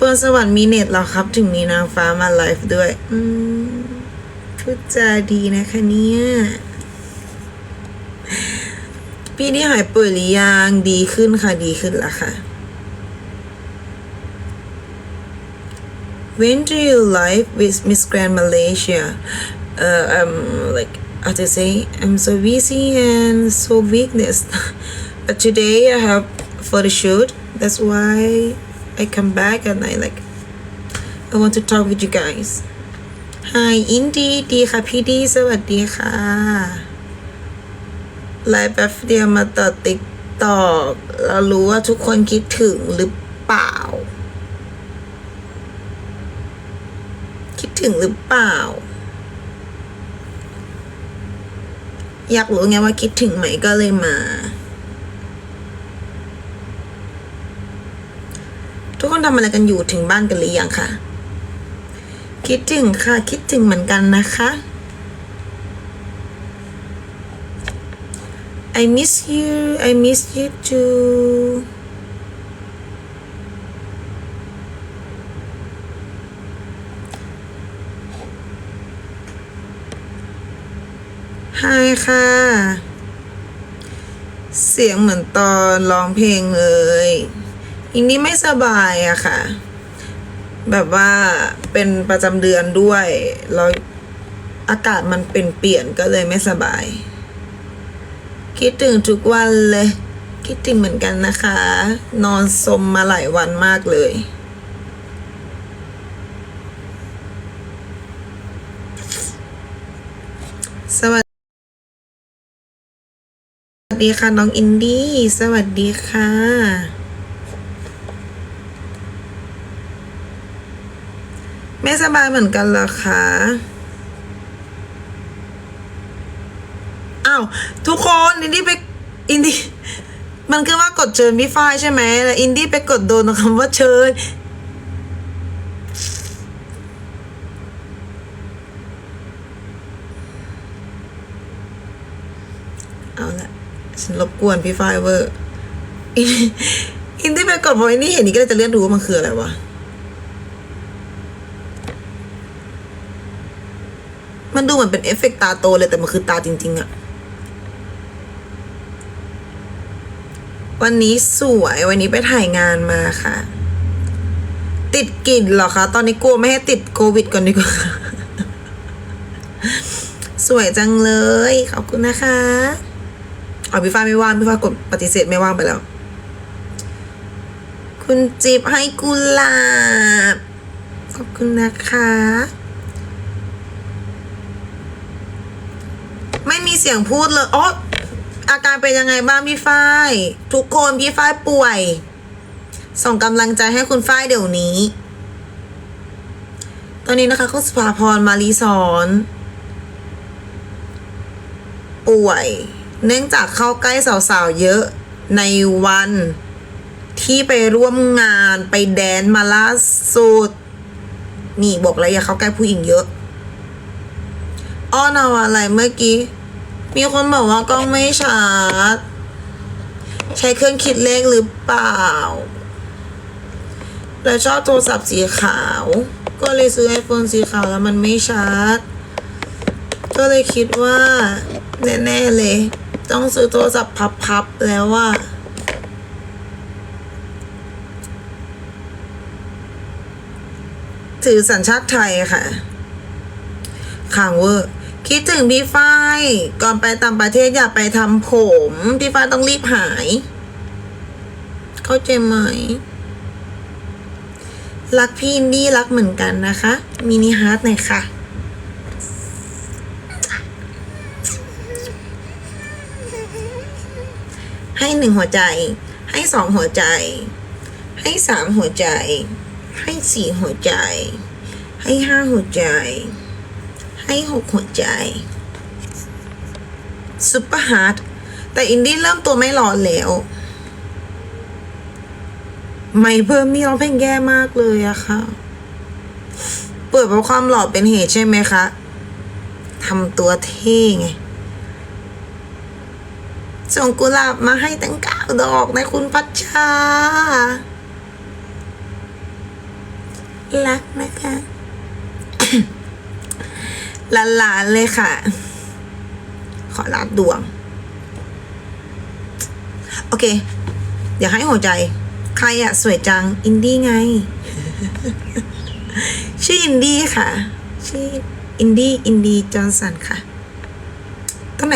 เปิดสวรรค์มีเน็ตเหรอครับ ถึงมีนางฟ้ามาไลฟ์ด้วย อืมพูดจาดีนะคะเนี่ยพี่นี่หายป่วยหรือยังดีขึ้นค่ะ ดีขึ้นแล้วค่ะ When do you live with Miss Grand Malaysia? Uh, um, like how to say, I'm so busy and so weakness. but today I have photo shoot. That's why I come back and I like I want to talk with you guys. Hi, Indy ดีค่ะพี่ดีสวัสดีค่ะไลฟ์แป๊บเดียวมาต่อติ๊กตอกเรารู้ว่าทุกคนคิดถึงหรือเปล่า คิดถึงหรือเปล่า อยากรู้ไงว่าคิดถึงไหมก็เลยมา ทุกคนทำอะไรกันอยู่ถึงบ้านกันหรือยังคะคิดถึงค่ะ คิดถึงเหมือนกันนะคะ I miss you I miss you too ไฮค่ะ เสียงเหมือนตอนร้องเพลงเลย อินนี้ไม่สบายอะค่ะ แบบว่าเป็นประจำเดือนด้วยแล้วอากาศมันเป็นเปลี่ยนก็เลยไม่สบาย คิดถึงทุกวันเลย คิดถึงเหมือนกันนะคะ นอนสมมาหลายวันมากเลยสวัสดีค่ะ น้องอินดี้ สวัสดีค่ะ ไม่สบายเหมือนกันเหรอคะอ้าวทุกคนอินดี้ไปอินดี้มันคือว่ากดเชิญพี่ฝ้ายใช่ไหมแล้วอินดี้ไปกดโดนคำว่าเชิญเอาละฉันรบกวนพี่ฝ้ายเวอร์อินอินดี้ไปกดเพราะอินดี้เห็นนี่ก็เลยจะเลื่อนดูว่ามันคืออะไรวะ มันดูเหมือนเป็นเอฟเฟกต์ตาโตเลยแต่มันคือตาจริง ๆอะวันนี้สวยวันนี้ไปถ่ายงานมาค่ะ ติดกลิ่นเหรอคะ ตอนนี้กลัวไม่ให้ติดโควิดก่อนดีกว่า สวยจังเลย ขอบคุณนะคะเอาพี่ฟ้าไม่ว่างพี่ฟ้ากดปฏิเสธไม่ว่างไปแล้ว คุณจิบให้กุหลาบ ขอบคุณนะคะ ไม่มี เสียงพูดเลยอ๋ออาการเป็นยังไงบ้างพี่ฝ้าย ทุกคนพี่ฝ้ายป่วย ส่งกำลังใจให้คุณฝ้ายเดี๋ยวนี้ ตอนนี้นะคะคุณสุภาพรมารีสอนป่วย เนื่องจากเข้าใกล้สาวๆเยอะในวันที่ไปร่วมงานไปแดนมาล่าสุด นี่บอกแล้วอย่าเข้าใกล้ผู้หญิงเยอะ อ้อนเอาอะไรเมื่อกี้ มีคนบอกว่ากล้องไม่ชัด ใช้เครื่องคิดเลขหรือเปล่า แล้วชอบโทรศัพท์สีขาว ก็เลยซื้อไอโฟนสีขาวแล้วมันไม่ชัด ก็เลยคิดว่า แน่ๆเลย ต้องซื้อโทรศัพท์พับๆแล้วว่าถือสัญชาติไทยค่ะขางเวอร์ คิดถึงพี่ฝ้ายก่อนไปต่างประเทศอย่าไปทำผม พี่ฝ้ายต้องรีบหาย เข้าใจไหม รักพี่อินดี้รักเหมือนกันนะคะ มินิฮาร์ดหน่อยค่ะให้หนึ่งหัวใจ ให้สองหัวใจ ให้สามหัวใจ ให้สี่หัวใจ ให้ห้าหัวใจ ให้หกหัวใจซุปเปอร์ฮาร์ดแต่อินดี้เริ่มตัวไม่ร้อนแล้วไม่เพิ่มนี่ร้องเพลงแย่มากเลยอะค่ะ เปิดเพราะความหล่อเป็นเหตุใช่ไหมคะทำตัวเท่ไงส่งกุหลาบมาให้ตั้งเก้าดอกนะคุณพัชชารักนะคะ ละลานๆเลยค่ะ ขอรับดวง โอเค อยากให้หัวใจ ใครอะสวยจัง อินดี้ไง ชื่ออินดี้ค่ะ ชื่ออินดี้อินดี้จอห์นสันค่ะต้งแ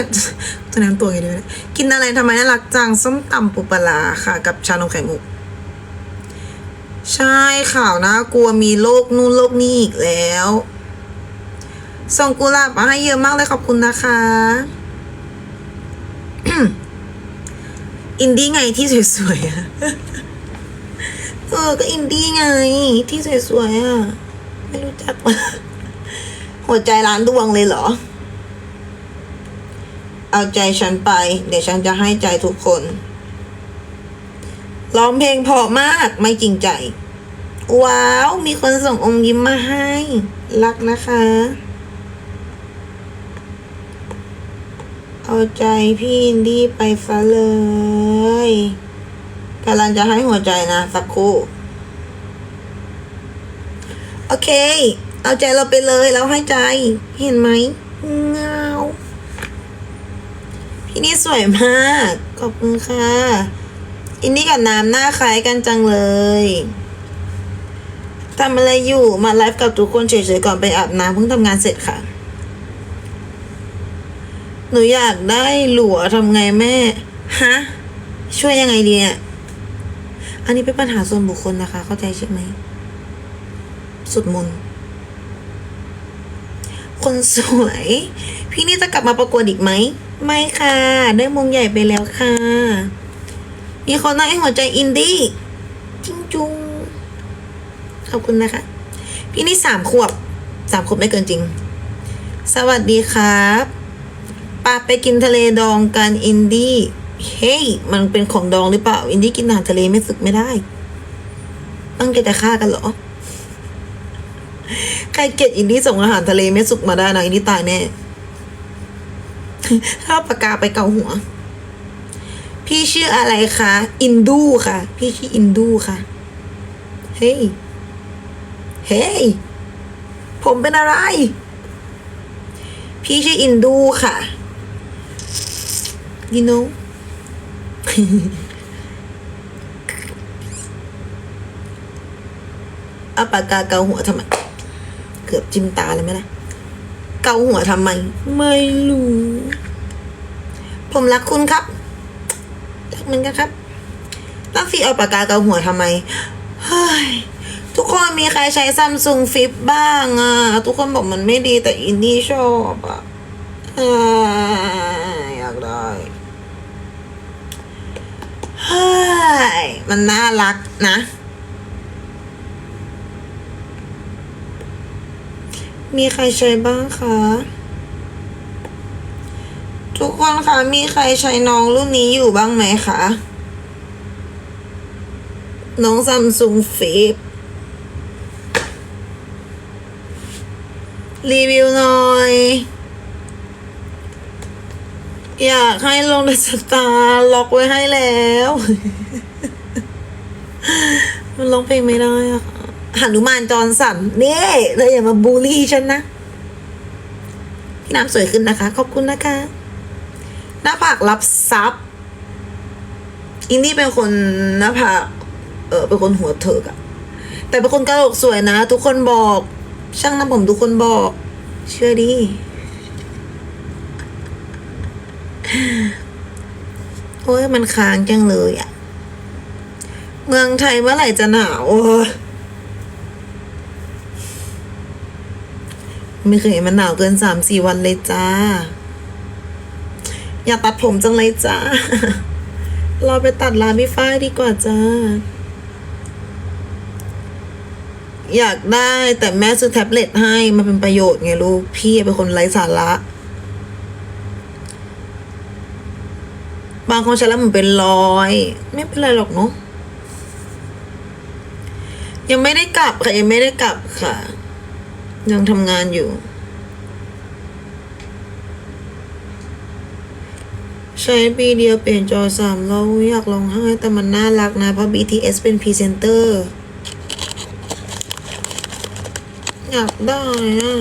ต้องแนะนำตัวไงดีวะเนี่ยกินอะไรทำไมน่ารักจัง ส้มตำปูปลาร้าค่ะ กับชานมไข่มุก ใช่ข่าวนะกลัวมีโรคนู่นโรคนี้อีกแล้ว ส่งกุหลาบมาให้เยอะมากเลยขอบคุณนะคะ อินดี้ไงที่สวยๆอะเออก็อินดี้ไง ที่สวยๆอะไม่รู้จักหัวใจร้านดวงเลยเหรอ เอาใจฉันไป เดี๋ยวฉันจะให้ใจทุกคนร้องเพลงพราะมากไม่จริงใจ ว้าว มีคนส่งอมยิ้มมาให้ รักนะคะ เอาใจพี่อินดี้ไปซะเลยกำลังจะให้หัวใจนะ สักครู่ โอเค เอาใจเราไปเลยแล้วให้ใจ เห็นไหมเงาพี่นี่สวยมาก ขอบคุณค่ะ อินดี้กับน้ำหน้าคล้ายกันจังเลยทำอะไรอยู่มาไลฟ์กับทุกคนเฉยๆก่อนไปอาบน้ำเพิ่งทำงานเสร็จค่ะ หนูอยากได้หลัวทำไงแม่ ฮะ ช่วยยังไงดีเนี่ย อันนี้เป็นปัญหาส่วนบุคคลนะคะ เข้าใจใช่ไหม สุดมนต์คนสวย พี่นี่จะกลับมาประกวดอีกไหม ไม่ค่ะ ได้มงใหญ่ไปแล้วค่ะ มีคนนั่งให้หัวใจอินดี้จิ้งจุงขอบคุณนะคะ พี่นี่สามขวบสามขวบไม่เกินจริง สวัสดีครับ ปาไปกินทะเลดองกันอินดี้เฮ้ยมันเป็นของดองหรือเปล่า อินดี้กินอาหารทะเลไม่สึกไม่ได้ ตั้งใจจะฆ่ากันเหรอ ใครเกลียดอินดี้ส่งอาหารทะเลไม่สุกมาได้นะอินดี้ตายแน่ถ้าปากกาไปเกาหัว พี่ชื่ออะไรคะ อินดูค่ะ พี่ชื่ออินดูค่ะ เฮ้ย เฮ้ย ผมเป็นอะไร พี่ชื่ออินดูค่ะ you know อาปากกาเกาหัวทำไม เกือบจิ้มตาเลยไหมล่ะ เกาหัวทำไม ไม่รู้ ผมรักคุณครับ รักเหมือนกันครับแล้วฟีเอาปากกาเกาหัวทำไม เฮ้ย ทุกคนมีใครใช้ซัมซุงฟิปบ้างอะ ทุกคนบอกมันไม่ดีแต่อินดี้ชอบอะอ่าอยากได้ มันน่ารักนะ มีใครใช้บ้างคะทุกคนคะมีใครใช้น้องรุ่นนี้อยู่บ้างไหมคะน้องซัมซุงฟิปรีวิวหน่อย อยากให้ลงในสตาร์ล็อกไว้ให้แล้ว มันร้องเพลงไม่ได้อะค่ะหนุมานจรสันนี่เลยอย่ามาบูลลี่ฉันนะพี่น้ำสวยขึ้นนะคะ ขอบคุณนะคะ หน้าผากรับซับอินดี้เป็นคนหน้าผากเออเป็นคนหัวเถิกอะแต่เป็นคนกระโหลกสวยนะ ทุกคนบอก ช่างน้ำผมทุกคนบอก เชื่อดิ โอ้ยมันค้างจังเลยอะเมืองไทยเมื่อไหร่จะหนาวไม่เคยเห็นมันหนาวเกินสามสี่วันเลยจ้า อยากตัดผมจังเลยจ้า เราไปตัดร้านพี่ฝ้ายดีกว่าจ้า อยากได้แต่แม่ซื้อแท็บเล็ตให้มันเป็นประโยชน์ไงลูก พี่เป็นคนไร้สาระ บางคนใช้แล้วมือนเป็นรอย ไม่เป็นไรหรอกเนาะยังไม่ได้กลับค่ะ ยังไม่ได้กลับค่ะ ยังทำงานอยู่ ใช้ปีเดียวเปลี่ยนจอสามเราอยากลองให้แต่มันน่ารักนะ เพราะ BTS เป็นพรีเซนเตอร์อยากได้อะ